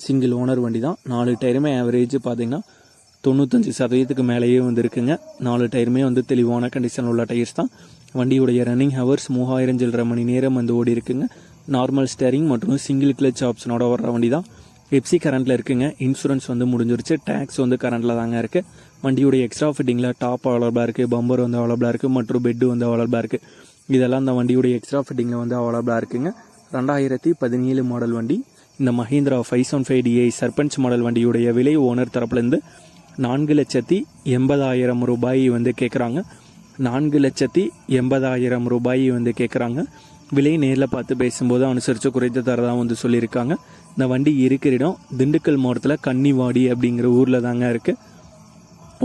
Single owner வண்டி தான் நாலு டயருமே ஆவரேஜ் பார்த்தீங்கன்னா தொண்ணூத்தஞ்சு சதவீதத்துக்கு மேலேயே வந்துருக்குங்க. நாலு டயருமே வந்து தெளிவான கண்டிஷன் உள்ள டயர்ஸ் தான். வண்டியுடைய ரன்னிங் ஹவர்ஸ் மூவாயிரம் சில்லரை மணி நேரம் வந்து ஓடி இருக்குங்க. நார்மல் ஸ்டேரிங் மற்றும் சிங்கிள் கிளச் ஆப்ஷனோட வர்ற வண்டி தான் எப்சி கரண்ட்டில் இருக்குங்க. இன்சூரன்ஸ் வந்து முடிஞ்சிருச்சு. டேக்ஸ் வந்து கரண்ட்டில் தாங்க இருக்குது வண்டியுடைய எக்ஸ்ட்ரா ஃபிட்டிங்கில் டாப் அவைலபிளாக இருக்குது பம்பர் வந்து அவைலபிளாக இருக்குது மற்றும் பெட்டு வந்து அவைலபிளாக இருக்குது இதெல்லாம் அந்த வண்டியுடைய எக்ஸ்ட்ரா ஃபிட்டிங்கில் வந்து அவைலபிளாக இருக்குங்க. ரெண்டாயிரத்தி பதினேழு மாடல் வண்டி. இந்த Mahindra five seven five DI Sarpanch model வண்டியுடைய விலை ஓனர் தரப்புலேருந்து நான்கு லட்சத்தி எண்பதாயிரம் ரூபாய் வந்து கேட்குறாங்க நான்கு லட்சத்தி எண்பதாயிரம் ரூபாய் வந்து கேட்குறாங்க விலை நேரில் பார்த்து பேசும்போது அனுசரித்து குறைத்து தரதாக வந்து சொல்லியிருக்காங்க. இந்த வண்டி இருக்கிற இடம் திண்டுக்கல் மாவட்டத்தில் கன்னிவாடி அப்படிங்கிற ஊரில் தாங்க இருக்குது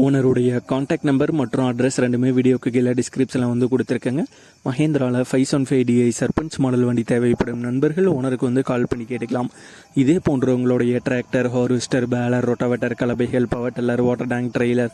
ஓனருடைய காண்டாக்ட் நம்பர் மற்றும் அட்ரஸ் ரெண்டுமே வீடியோக்கு கீழே டிஸ்கிரிப்ஷனில் வந்து கொடுத்துருக்கேங்க. மஹேந்திராவில் five one five DI Sarpanch model வண்டி தேவைப்படும் நண்பர்கள் ஓனருக்கு வந்து கால் பண்ணி கேட்டுக்கலாம். இதே போன்ற உங்களுடைய tractor harvester baler rotavator கலபைகள் power tiller water tank trailer